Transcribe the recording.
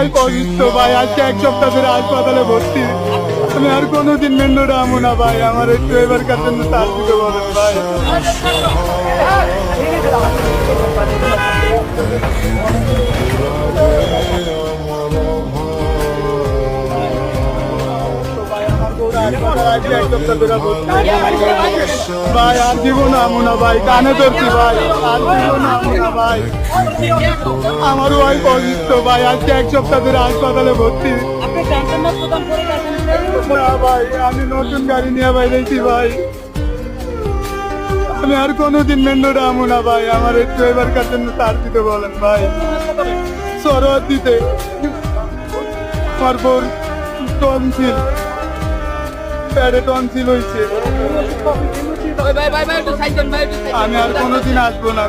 Wife পবিত্র ভাই, আজকে এক সপ্তাহ ধরে হাসপাতালে ভর্তি। আমি আর কোনোদিন মেন্ডোটা আমু না ভাই, আমার একটু এবার কাছে তার ভাই Thank ভাই। ভাই আর দিব না আমু না ভাই কানে ধরছি ভাই আর দিব না আমু না ভাই আমার ওয়াইফ অসুস্থ ভাই আজকে এক সপ্তাহ ধরে হাসপাতালে ভর্তি। না ভাই আমি নতুন গাড়ি নিয়ে বাইরেছি ভাই আমি আর কোনোদিন মেন্ডোটা আমু না ভাই আমার একটু এবার জন্য তার দিতে বলেন ভাই। সরোয়ার দিতে। বোর টনসিল প্যাডে টনসিল হয়েছে আমি আর কোনোদিন আসব না